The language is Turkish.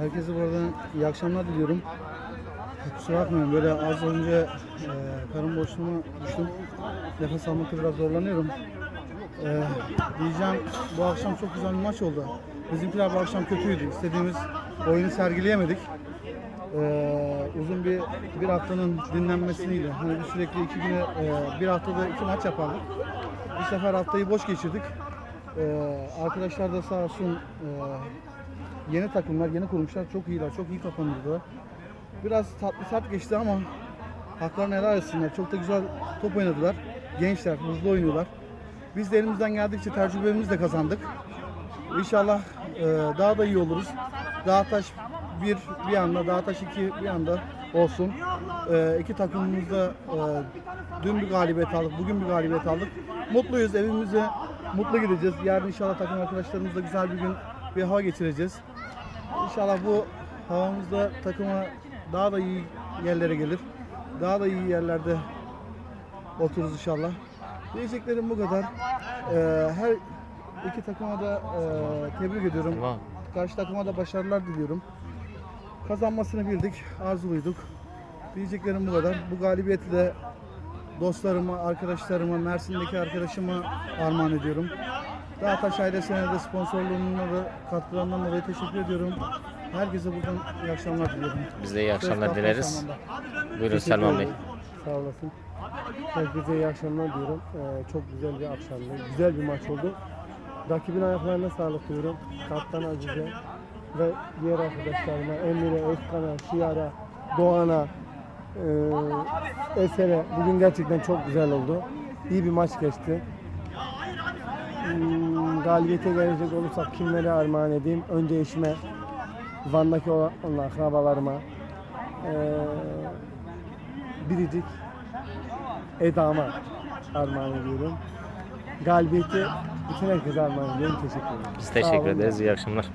Herkese buradan iyi akşamlar diliyorum. Kusura bakmayın böyle az önce e, karın boşluğuna düştüm. Nefes almakta biraz zorlanıyorum. E, diyeceğim bu akşam çok güzel bir maç oldu. Bizimkiler bu akşam kötüydü. İstediğimiz oyunu sergileyemedik. E, uzun bir bir haftanın dinlenmesiydi. Hani biz sürekli iki güne e, bir haftada iki maç yapardık. Bu sefer haftayı boş geçirdik. E, arkadaşlar da sağ olsun e, yeni takımlar, yeni kurmuşlar. Çok iyiler, çok iyi kapanırdılar. Biraz tatlı sert geçti ama haklarını helal etsinler. Çok da güzel top oynadılar. Gençler, hızlı oynuyorlar. Biz de elimizden geldikçe tecrübemizi de kazandık. İnşallah e, daha da iyi oluruz. Dağtaş bir bir anda, Dağtaş iki bir anda olsun. E, iki takımımız da e, dün bir galibiyet aldık, bugün bir galibiyet aldık. Mutluyuz, evimize mutlu gideceğiz. Yarın inşallah takım arkadaşlarımızla güzel bir gün bir hava geçireceğiz. İnşallah bu havamızda takıma daha da iyi yerlere gelir. Daha da iyi yerlerde otururuz inşallah. Diyeceklerim bu kadar. Ee, her iki takıma da e, tebrik ediyorum. Tamam. Karşı takıma da başarılar diliyorum. Kazanmasını bildik, arzuluyduk. Diyeceklerim bu kadar. Bu galibiyeti de dostlarıma, arkadaşlarıma, Mersin'deki arkadaşıma armağan ediyorum. Dağtaş ailesine de sponsorluğuna da katkılarından dolayı teşekkür ediyorum. Herkese buradan iyi akşamlar diliyorum. Biz de iyi akşamlar dileriz. Buyurun Selman Bey. Sağ olasın. Herkese iyi akşamlar diyorum. Ee, çok güzel bir akşamdı. Güzel bir maç oldu. Rakibin ayaklarına sağlık diyorum. Kaptan Aziz'e ve diğer arkadaşlarıma Emir'e, Özkan'a, Şiar'a, Doğan'a, e, Eser'e bugün gerçekten çok güzel oldu. İyi bir maç geçti. Hmm, galibiyete gelecek olursak kimlere armağan edeyim? Önce eşime, Van'daki olan olan akrabalarıma, ee, biricik Eda'ma armağan ediyorum. Galibiyeti bütün herkese armağan ediyorum. Teşekkür ederim. Biz Sağ teşekkür olun. ederiz. İyi akşamlar.